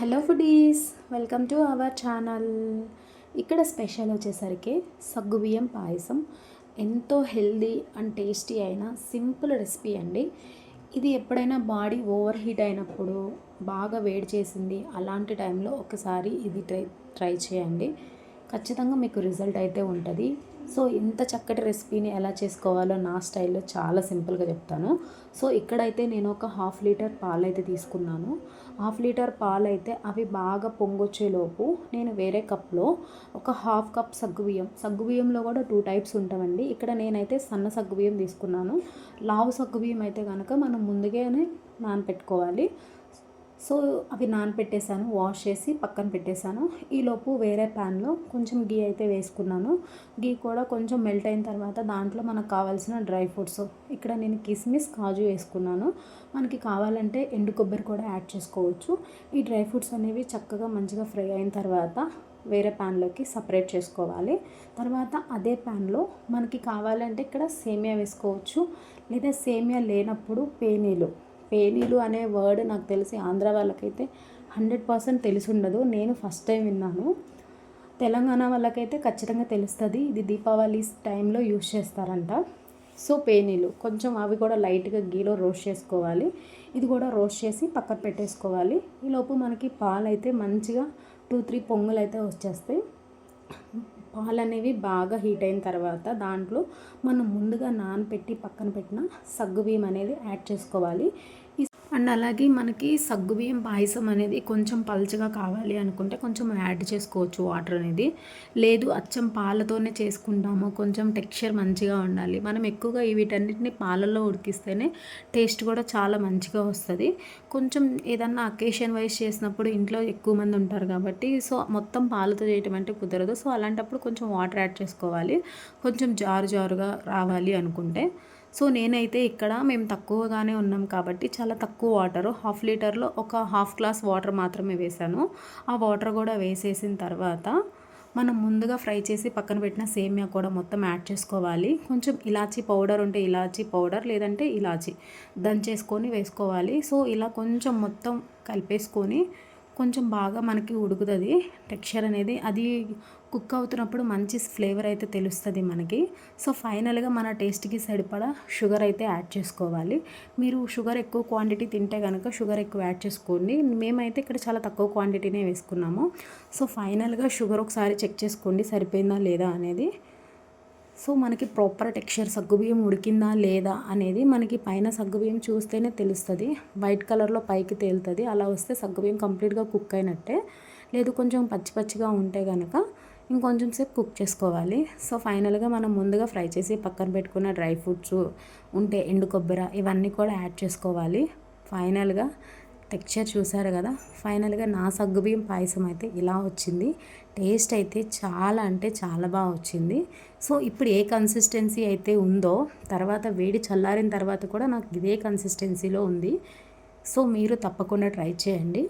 Hello foodies welcome to our channel. ఇక్కడ special వచ్చేసరికి సగ్గుబియ్యం పాయసం. ఎంతో హెల్దీ అండ్ టేస్టీ అయిన సింపుల్ రెసిపీ అండి. ఇది ఎప్పుడైనా బాడీ ఓవర్ హీట్ అయినప్పుడు బాగా వేడి చేసింది అలాంటి టైంలో ఒకసారి ఇది ట్రై ట్రై చేయండి. ఖచ్చితంగా మీకు రిజల్ట్ అయితే ఉంటుంది. సో ఇంత చక్కటి రెసిపీని ఎలా చేసుకోవాలో నా స్టైల్లో చాలా సింపుల్గా చెప్తాను. సో ఇక్కడైతే నేను ఒక హాఫ్ లీటర్ పాలు అయితే తీసుకున్నాను. హాఫ్ లీటర్ పాలు అయితే అవి బాగా పొంగొచ్చేలోపు నేను వేరే కప్లో ఒక హాఫ్ కప్ సగ్గుబియ్యం సగ్గుబియ్యంలో కూడా టూ టైప్స్ ఉంటామండి. ఇక్కడ నేనైతే సన్న సగ్గుబియ్యం తీసుకున్నాను. లావు సగ్గుబియ్యం అయితే కనుక మనం ముందుగానే నానపెట్టుకోవాలి. సో అవి నానపెట్టేశాను వాష్ చేసి పక్కన పెట్టేశాను. ఈలోపు వేరే ప్యాన్లో కొంచెం గీ అయితే వేసుకున్నాను. గీ కూడా కొంచెం మెల్ట్ అయిన తర్వాత దాంట్లో మనకు కావాల్సిన డ్రై ఫ్రూట్స్. ఇక్కడ నేను కిస్మిస్ కాజు వేసుకున్నాను. మనకి కావాలంటే ఎండు కొబ్బరి కూడా యాడ్ చేసుకోవచ్చు. ఈ డ్రై ఫ్రూట్స్ అనేవి చక్కగా మంచిగా ఫ్రై అయిన తర్వాత వేరే ప్యాన్లోకి సపరేట్ చేసుకోవాలి. తర్వాత అదే ప్యాన్లో మనకి కావాలంటే ఇక్కడ సేమియా వేసుకోవచ్చు. లేదా సేమియా లేనప్పుడు పేనీలు. పేనీలు అనే వర్డ్ నాకు తెలిసి ఆంధ్ర వాళ్ళకైతే హండ్రెడ్ పర్సెంట్ తెలిసి ఉండదు నేను ఫస్ట్ టైం విన్నాను. తెలంగాణ వాళ్ళకైతే ఖచ్చితంగా తెలుస్తుంది. ఇది దీపావళి టైంలో యూస్ చేస్తారంట. సో పేనీలు కొంచెం అవి కూడా లైట్గా గీలో రోస్ట్ చేసుకోవాలి. ఇది కూడా రోస్ట్ చేసి పక్కన పెట్టేసుకోవాలి. ఈలోపు మనకి పాలు అయితే మంచిగా టూ త్రీ పొంగులు అయితే వచ్చేస్తాయి. పాలు అనేవి బాగా హీట్ అయిన తర్వాత దాంట్లో మనం ముందుగా నానపెట్టి పక్కన పెట్టిన సగ్గుబియ్యం అనేది యాడ్ చేసుకోవాలి. అండ్ అలాగే మనకి సగ్గుబియ్యం పాయసం అనేది కొంచెం పలుచగా కావాలి అనుకుంటే కొంచెం యాడ్ చేసుకోవచ్చు వాటర్ అనేది. లేదు అచ్చం పాలతోనే చేసుకుంటాము. కొంచెం టెక్స్చర్ మంచిగా ఉండాలి. మనం ఎక్కువగా వీటన్నిటిని పాలల్లో ఉడికిస్తేనే టేస్ట్ కూడా చాలా మంచిగా వస్తుంది. కొంచెం ఏదన్నా అకేషన్ వైజ్ చేసినప్పుడు ఇంట్లో ఎక్కువ మంది ఉంటారు కాబట్టి సో మొత్తం పాలతో చేయటం అంటే కుదరదు. సో అలాంటప్పుడు కొంచెం వాటర్ యాడ్ చేసుకోవాలి. కొంచెం జారు జారుగా రావాలి అనుకుంటే. సో నేనైతే ఇక్కడ మేము తక్కువగానే ఉన్నాం కాబట్టి చాలా తక్కువ వాటర్. హాఫ్ లీటర్లో ఒక హాఫ్ గ్లాస్ వాటర్ మాత్రమే వేసాను ఆ వాటర్ కూడా వేసేసిన తర్వాత మనం ముందుగా ఫ్రై చేసి పక్కన పెట్టిన సేమియా కూడా మొత్తం యాడ్ చేసుకోవాలి. కొంచెం ఇలాచీ పౌడర్ ఉంటే ఇలాచీ పౌడర్ లేదంటే ఇలాచీ దంచేసుకొని వేసుకోవాలి. సో ఇలా కొంచెం మొత్తం కలిపేసుకొని కొంచెం బాగా మనకి ఉడుకుతుంది. టెక్స్చర్ అనేది అది కుక్ అవుతున్నప్పుడు మంచి ఫ్లేవర్ అయితే తెలుస్తుంది మనకి. సో ఫైనల్గా మన టేస్ట్కి సరిపడా షుగర్ అయితే యాడ్ చేసుకోవాలి. మీరు షుగర్ ఎక్కువ క్వాంటిటీ తింటే కనుక షుగర్ ఎక్కువ యాడ్ చేసుకోండి. మేమైతే ఇక్కడ చాలా తక్కువ క్వాంటిటీనే వేసుకున్నాము. సో ఫైనల్గా షుగర్ ఒకసారి చెక్ చేసుకోండి సరిపోయిందా లేదా అనేది. సో మనకి ప్రాపర్ టెక్స్చర్ సగ్గుబియ్యం ఉడికిందా లేదా అనేది మనకి పైన సగ్గుబియ్యం చూస్తేనే తెలుస్తుంది. వైట్ కలర్లో పైకి తేలుతుంది. అలా వస్తే సగ్గుబియ్యం కంప్లీట్గా కుక్ అయినట్టే. లేదు కొంచెం పచ్చి పచ్చిగా ఉంటే కనుక ఇంకొంచెం సేపు కుక్ చేసుకోవాలి. సో ఫైనల్గా మనం ముందుగా ఫ్రై చేసి పక్కన పెట్టుకున్న డ్రై ఫ్రూట్స్ ఉంటే ఎండు కొబ్బరి ఇవన్నీ కూడా యాడ్ చేసుకోవాలి. ఫైనల్గా టెక్స్చర్ చూసారు కదా? ఫైనల్గా నా సగ్గుబియ్యం పాయసం అయితే ఇలా వచ్చింది. టేస్ట్ అయితే చాలా అంటే చాలా బాగా వచ్చింది. సో ఇప్పుడు ఏ కన్సిస్టెన్సీ అయితే ఉందో తర్వాత వేడి చల్లారిన తర్వాత కూడా నాకు ఇదే కన్సిస్టెన్సీలో ఉంది. సో మీరు తప్పకుండా ట్రై చేయండి.